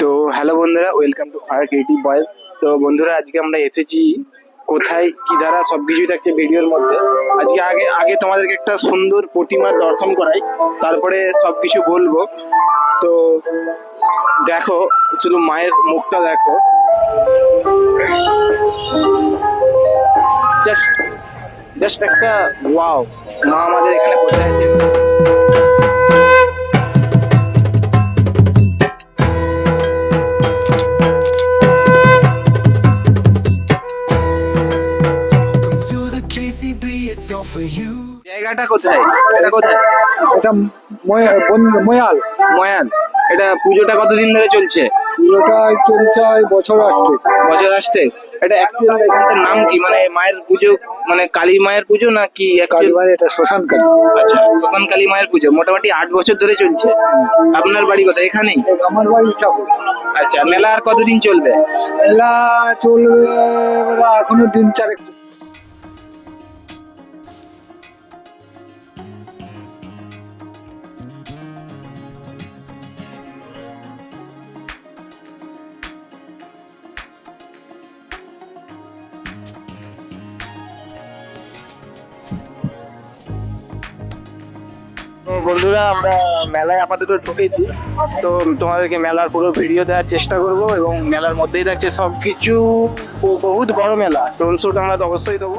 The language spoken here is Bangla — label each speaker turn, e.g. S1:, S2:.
S1: তো হ্যালো বন্ধুরা welcome to R creative boys তো বন্ধুরা, আজকে আমরা এসেছি কোথায়, কি দ্বারা সব কিছুই থাকছে ভিডিওর মধ্যে। আজকে আগে আগে তোমাদেরকে একটা সুন্দর প্রতিমার দর্শন করাই, তারপরে সব কিছু বলব। তো দেখো, শুধু মায়ের মুখটা দেখো। জাস্ট জাস্ট একটা ওয়াও মা আমাদের এখানে বসে আছে। জায়গাটা কোথায়? এটা কোথায়?
S2: এটা ময়- বন- ময়াল।
S1: এটা পুজোটা কতদিন ধরে চলছে?
S2: পুজোটা চলছে বছর আসছে।
S1: বছর আসতে এটা অ্যাকচুয়ালি এখানকার নাম কি? মানে মায়ের পুজো? মানে কালী মায়ের পুজো না কি actual-
S2: কালীবাড়ি এটা শ্মশান কালী।
S1: আচ্ছা শ্মশান কালী মায়ের পুজো। মোটামুটি আট বছর ধরে চলছে। আপনার বাড়ি কোথায়? এখানেই?
S2: আমার বাড়ি ইচ্ছাপুর।
S1: আচ্ছা মেলা আর কতদিন চলবে?
S2: মেলা চলবে এখনও দিন চারেক
S1: বন্ধুরা, আমরা মেলায় আপাতত ঢুকেছি। তো তোমাদেরকে মেলার পুরো ভিডিও দেওয়ার চেষ্টা করব এবং মেলার মধ্যেই থাকছে সব কিছু বহুত বড় মেলা। টোল শুট আমরা তো অবশ্যই দেবো।